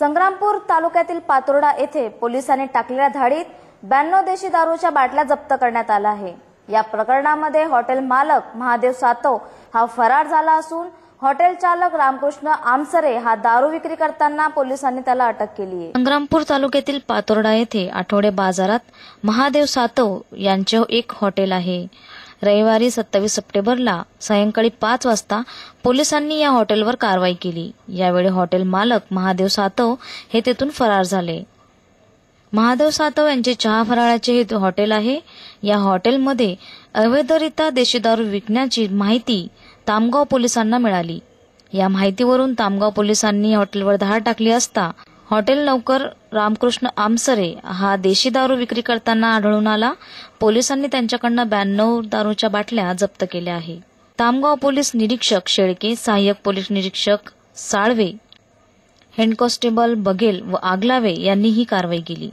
संग्रामपूर तालुक्यातील पातोर्डा येथे पोलिसांनी टाकलेल्या धाडीत ब्याण्णव देशी दारूच्या बाटल्या जप्त करण्यात आल्या आहे. या प्रकरणामध्ये हॉटेल मालक महादेव सातव हा फरार झाला असून हॉटेल चालक रामकृष्ण आमसरे हा दारू विक्री करताना पोलिसांनी त्याला अटक केली आहे. संग्रामपूर तालुक्यातील पातोर्डा येथे आठवडे बाजारात महादेव सातव यांचे एक हॉटेल आहे. रविवारी सत्तावीस सप्टेंबरला सायंकाळी पाच वाजता पोलिसांनी या हॉटेलवर कारवाई केली. यावेळी हॉटेल मालक महादेव सातव हे तेथून फरार झाले. महादेव सातव यांचे चहा फराळाचे हे हॉटेल आहे. या हॉटेलमध्ये अवैधरित्या देशी दारू विकण्याची माहिती तामगाव पोलिसांना मिळाली. या माहितीवरून तामगाव पोलिसांनी हॉटेलवर धाड टाकली असता हॉटेल नौकर रामकृष्ण आमसरे हा देशी दारू विक्री करताना आढळून आला. पोलिसांनी त्यांच्याकडनं ब्याण्णव दारूच्या बाटल्या जप्त केल्या आहे. तामगाव पोलीस निरीक्षक शेळके सहाय्यक पोलीस निरीक्षक साळवे हेड कॉन्स्टेबल बघेल व आगलावे यांनी ही कारवाई केली.